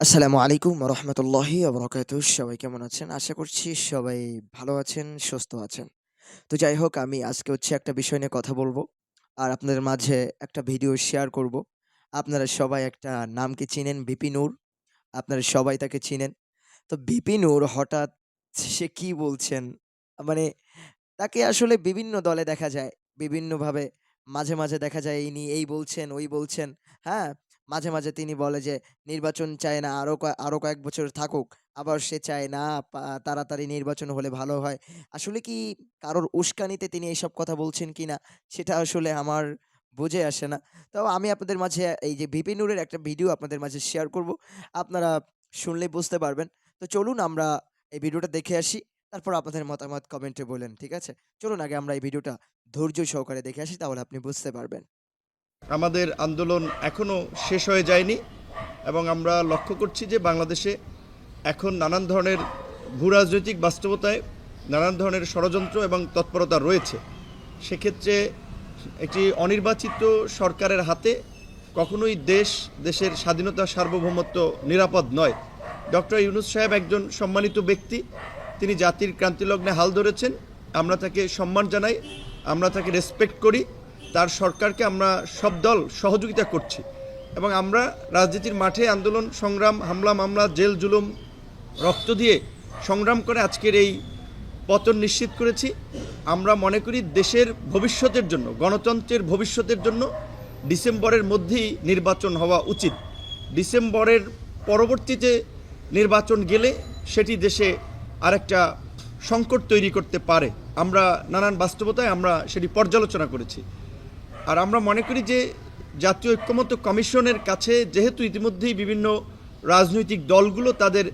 আসসালামু আলাইকুম রহমতুল্লাহি বরকাত সবাই কেমন আছেন? আশা করছি সবাই ভালো আছেন, সুস্থ আছেন। তো যাই হোক, আমি আজকে হচ্ছে একটা বিষয় নিয়ে কথা বলব আর আপনাদের মাঝে একটা ভিডিও শেয়ার করব। আপনারা সবাই একটা নামকে চিনেন, বিপি নূর। আপনারা সবাই তাকে চিনেন। তো বিপি নূর হঠাৎ সে কি বলছেন? মানে তাকে আসলে বিভিন্ন দলে দেখা যায়, বিভিন্নভাবে মাঝে মাঝে দেখা যায় ইনি এই বলছেন, ওই বলছেন। হ্যাঁ মাঝে মাঝে তিনি বলে যে, নির্বাচন চায় না আরও আরও কয়েক বছর থাকুক, আবার সে চায় না তাড়াতাড়ি নির্বাচন হলে ভালো হয়। আসলে কি কারোর উস্কানিতে তিনি এইসব কথা বলছেন কি না সেটা আসলে আমার বুঝে আসে না। তো আমি আপনাদের মাঝে এই যে ভিপি নূরের একটা ভিডিও আপনাদের মাঝে শেয়ার করব, আপনারা শুনলে বুঝতে পারবেন। তো চলুন আমরা এই ভিডিওটা দেখে আসি, তারপর আপনাদের মতামত কমেন্টে বলেন, ঠিক আছে? চলুন আগে আমরা এই ভিডিওটা ধৈর্য সহকারে দেখে আসি, তাহলে আপনি বুঝতে পারবেন। আমাদের আন্দোলন এখনও শেষ হয়ে যায়নি এবং আমরা লক্ষ্য করছি যে বাংলাদেশে এখন নানান ধরনের ভূরাজনৈতিক বাস্তবতায় নানান ধরনের ষড়যন্ত্র এবং তৎপরতা রয়েছে। সেক্ষেত্রে একটি অনির্বাচিত সরকারের হাতে কখনোই দেশ, দেশের স্বাধীনতা সার্বভৌমত্ব নিরাপদ নয়। ডক্টর ইউনুস সাহেব একজন সম্মানিত ব্যক্তি। তিনি জাতির ক্রান্তিলগ্নে হাল ধরেছেন। আমরা তাকে সম্মান জানাই, আমরা তাকে রেসপেক্ট করি। তার সরকারকে আমরা সব দল সহযোগিতা করছি। এবং আমরা রাজনীতির মাঠে আন্দোলন, সংগ্রাম, হামলা, মামলা, জেল, জুলুম, রক্ত দিয়ে সংগ্রাম করে আজকের এই পতন নিশ্চিত করেছি। আমরা মনে করি দেশের ভবিষ্যতের জন্য, গণতন্ত্রের ভবিষ্যতের জন্য ডিসেম্বরের মধ্যেই নির্বাচন হওয়া উচিত। ডিসেম্বরের পরবর্তীতে নির্বাচন গেলে সেটি দেশে আরেকটা সংকট তৈরি করতে পারে। আমরা নানান বাস্তবতায় আমরা সেটি পর্যালোচনা করেছি। আর আমরা মনে করি যে জাতীয় ঐক্যমত্য কমিশনের কাছে যেহেতু ইতিমধ্যেই বিভিন্ন রাজনৈতিক দলগুলো তাদের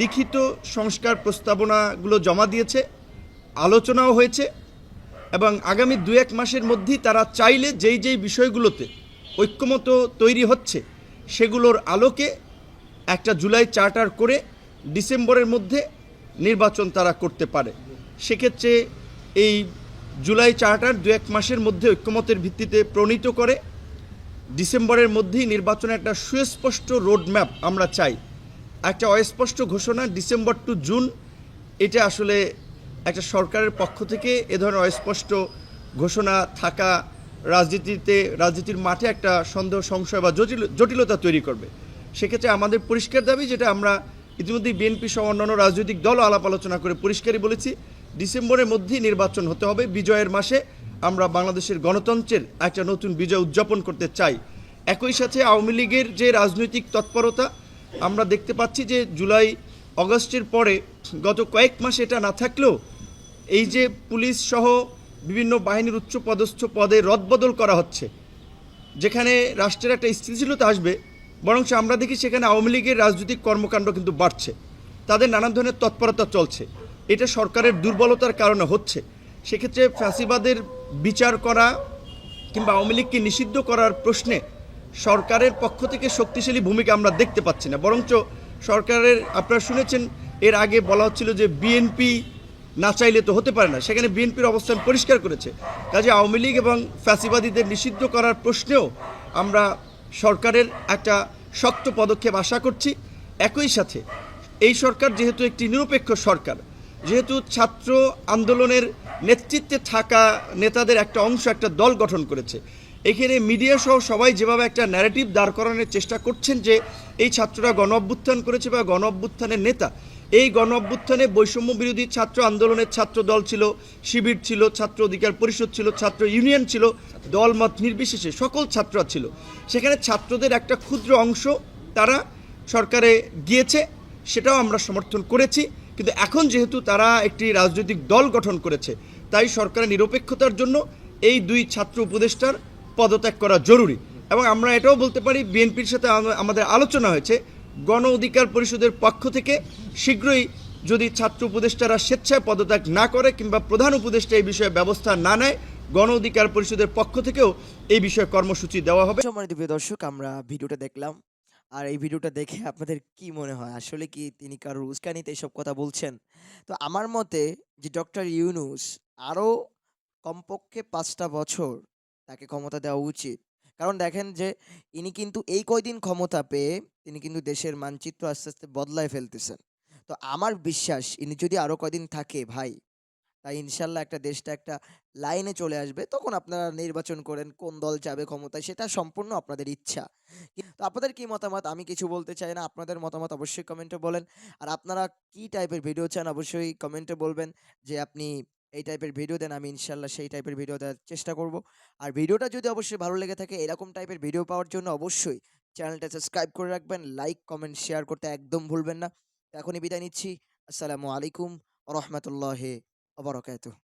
লিখিত সংস্কার প্রস্তাবনাগুলো জমা দিয়েছে, আলোচনাও হয়েছে এবং আগামী দু এক মাসের মধ্যেই তারা চাইলে যেই যেই বিষয়গুলোতে ঐক্যমত তৈরি হচ্ছে সেগুলোর আলোকে একটা জুলাই চার্টার করে ডিসেম্বরের মধ্যে নির্বাচন তারা করতে পারে। সেক্ষেত্রে এই জুলাই চার্টার দু এক মাসের মধ্যে ঐক্যমতের ভিত্তিতে প্রণীত করে। ডিসেম্বরের মধ্যেই নির্বাচনে একটা সুস্পষ্ট রোডম্যাপ আমরা চাই। একটা অস্পষ্ট ঘোষণা ডিসেম্বর টু জুন, এটা আসলে একটা সরকারের পক্ষ থেকে এ ধরনের অস্পষ্ট ঘোষণা থাকা রাজনীতিতে, রাজনীতির মাঠে একটা সন্দেহ, সংশয় বা জটিল, জটিলতা তৈরি করবে। সেক্ষেত্রে আমাদের পরিষ্কার দাবি, যেটা আমরা ইতিমধ্যেই বিএনপি সহ অন্যান্য রাজনৈতিক দলও আলাপ আলোচনা করে পরিষ্কারই বলেছি ডিসেম্বরের মধ্যেই নির্বাচন হতে হবে। বিজয়ের মাসে আমরা বাংলাদেশের গণতন্ত্রের একটা নতুন বিজয় উদযাপন করতে চাই। একই সাথে আওয়ামী লীগের যে রাজনৈতিক তৎপরতা, আমরা দেখতে পাচ্ছি যে জুলাই, অগস্টের পরে গত কয়েক মাস এটা না থাকলেও এই যে পুলিশ সহ বিভিন্ন বাহিনীর উচ্চ পদস্থ পদে রদবদল করা হচ্ছে, যেখানে রাষ্ট্রের একটা স্থিতিশীলতা আসবে বরং আমরা দেখি সেখানে আওয়ামী লীগের রাজনৈতিক কর্মকাণ্ড কিন্তু বাড়ছে। তাদের নানান ধরনের তৎপরতা চলছে। এটা সরকারের দুর্বলতার কারণে হচ্ছে। সেক্ষেত্রে ফ্যাসিবাদের বিচার করা কিংবা আওয়ামী লীগকে নিষিদ্ধ করার প্রশ্নে সরকারের পক্ষ থেকে শক্তিশালী ভূমিকা আমরা দেখতে পাচ্ছি না। বরঞ্চ সরকারের, আপনারা শুনেছেন, এর আগে বলা হচ্ছিল যে বিএনপি না চাইলে তো হতে পারে না। সেখানে বিএনপির অবস্থান পরিষ্কার করেছে। কাজে আওয়ামী লীগ এবং ফ্যাসিবাদীদের নিষিদ্ধ করার প্রশ্নেও আমরা সরকারের একটা শক্ত পদক্ষেপ আশা করছি। একই সাথে এই সরকার যেহেতু একটি নিরপেক্ষ সরকার যেহেতু ছাত্র আন্দোলনের নেতৃত্বে থাকা নেতাদের একটা অংশ, একটা দল গঠন করেছে। এখানে মিডিয়া সহ সবাই যেভাবে একটা ন্যারেটিভ দাঁড় করানোর চেষ্টা করছেন যে এই ছাত্ররা গণ অভ্যুত্থান করেছে বা গণ অভ্যুত্থানের নেতা, এই গণ অভ্যুত্থানে বৈষম্য বিরোধী ছাত্র আন্দোলনের ছাত্র দল ছিল, শিবির ছিল, ছাত্র অধিকার পরিষদ ছিল, ছাত্র ইউনিয়ন ছিল, দলমত নির্বিশেষে সকল ছাত্ররা ছিল। সেখানে ছাত্রদের একটা ক্ষুদ্র অংশ তারা সরকারে গিয়েছে, সেটাও আমরা সমর্থন করেছি। কিন্তু এখন যেহেতু তারা একটি রাজনৈতিক দল গঠন করেছে, তাই সরকারের নিরপেক্ষতার জন্য এই দুই ছাত্র উপদেষ্টার পদত্যাগ করা জরুরি। এবং আমরা এটাও বলতে পারি, বিএনপির সাথে আমাদের আলোচনা হয়েছে, গণ অধিকার পরিষদের পক্ষ থেকে শীঘ্রই যদি ছাত্র উপদেষ্টারা স্বেচ্ছায় পদত্যাগ না করে কিংবা প্রধান উপদেষ্টা এই বিষয়ে ব্যবস্থা না নেয়, গণ অধিকার পরিষদের পক্ষ থেকেও এই বিষয়ে কর্মসূচি দেওয়া হবে। সম্মানিত দর্শক, আমরা ভিডিওটা দেখলাম। আর এই ভিডিওটা দেখে আপনাদের কি মনে হয়? আসলে কি তিনি কারোর উস্কানিতে এসব কথা বলছেন? তো আমার মতে যে ডক্টর ইউনুস আরও কমপক্ষে পাঁচটা বছর তাকে ক্ষমতা দেওয়া উচিত। কারণ দেখেন যে ইনি কিন্তু এই কয়দিন ক্ষমতা পেয়ে তিনি কিন্তু দেশের মানচিত্র আস্তে, আস্তে বদলায় ফেলতেছেন। তো আমার বিশ্বাস ইনি যদি আরও কয়দিন থাকে ভাই, তাই ইনশাল্লাহ একটা দেশটা একটা লাইনে চলে আসবে। তখন আপনারা নির্বাচন করেন কোন দল যাবে ক্ষমতায় সেটা সম্পূর্ণ আপনাদের ইচ্ছা। তো আপনাদের কি মতামত? আমি কিছু বলতে চাই না। আপনাদের মতামত অবশ্যই কমেন্টে বলেন। আর আপনারা কি টাইপের ভিডিও চান অবশ্যই কমেন্টে বলবেন যে আপনি এই টাইপের ভিডিও দেন। আমি ইনশাল্লাহ সেই টাইপের ভিডিও দেওয়ার চেষ্টা করব। আর ভিডিওটা যদি অবশ্যই ভালো লেগে থাকে এরকম টাইপের ভিডিও পাওয়ার জন্য অবশ্যই চ্যানেলটা সাবস্ক্রাইব করে রাখবেন। লাইক, কমেন্ট, শেয়ার করতে একদম ভুলবেন না। এখনই বিদায় নিচ্ছি। আসসালামু আলাইকুম রাহমাতুল্লাহি wabarakatuh.